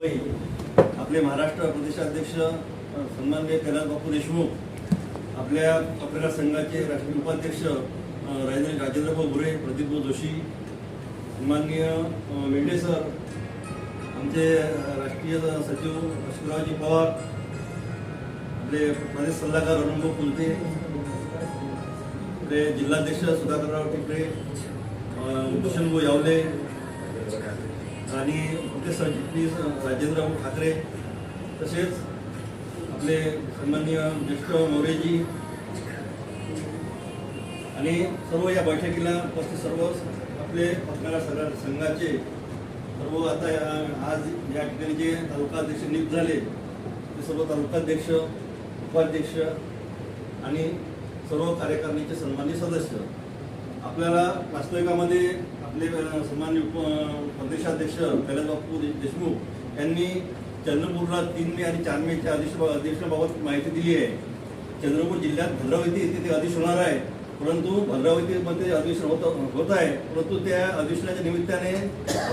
आपले महाराष्ट्र प्रदेशाध्यक्ष सन्माननीय कैलास बापू देशमुख आपल्या पत्रकार संघाचे राष्ट्रीय उपाध्यक्ष राजेंद्र राजेंद्रभाऊ बुरे प्रदीपभाऊ जोशी सन्माननीय मेंढे सर आमचे राष्ट्रीय सचिव अशोकरावजी पवार आपले प्रदेश सल्लागार अरुणभाऊ कुलते आपले जिल्हाध्यक्ष सुधाकरराव टिपरे भूषणभाऊ यावले आणि मुख्य सरचिटणीस राजेंद्रभाऊ ठाकरे तसेच आपले सन्माननीय ज्येष्ठ मोरेजी आणि सर्व या बैठकीला उपस्थित सर्व आपले पत्रकार संघा- संघाचे सर्व आता या- आज या ठिकाणी जे तालुकाध्यक्ष नियुक्त झाले ते सर्व तालुकाध्यक्ष उपाध्यक्ष आणि सर्व कार्यकारिणीचे सन्मानित सदस्य आपल्याला वास्तविकामध्ये आपले सन्मान्य उप प्रदेशाध्यक्ष कैलासबापू देशमुख यांनी चंद्रपूरला तीन मे आणि चार मेच्या अधिश अधिवेशनाबाबत माहिती दिली आहे. चंद्रपूर जिल्ह्यात भद्रावती येथे ते अधिवेशन होणार आहे. परंतु भद्रावतीमध्ये अधिवेशन होत होत आहे. परंतु त्या अधिवेशनाच्या निमित्ताने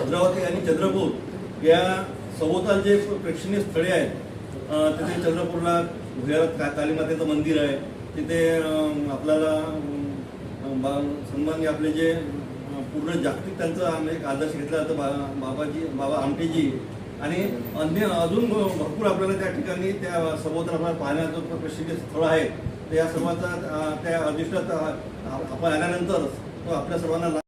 भद्रावती आणि चंद्रपूर या सभोवताल जे प्रेक्षणीय स्थळे आहेत तिथे चंद्रपूरला भुयारात का कालीमातेचं मंदिर आहे. तिथे आपल्याला सन्मान्य आपले जे पूर्ण जागतिक त्यांचा आम्ही एक आदर्श घेतला जातो बा बाबाजी बाबा आमटेजी. आणि अन्य अजून भरपूर आपल्याला त्या ठिकाणी त्या सभोवताल आपल्याला पाहण्याचं प्रसिद्ध स्थळ आहे. तर या सर्वांचा त्या अधिष्ठात आपण आल्यानंतर तो आपल्या सर्वांना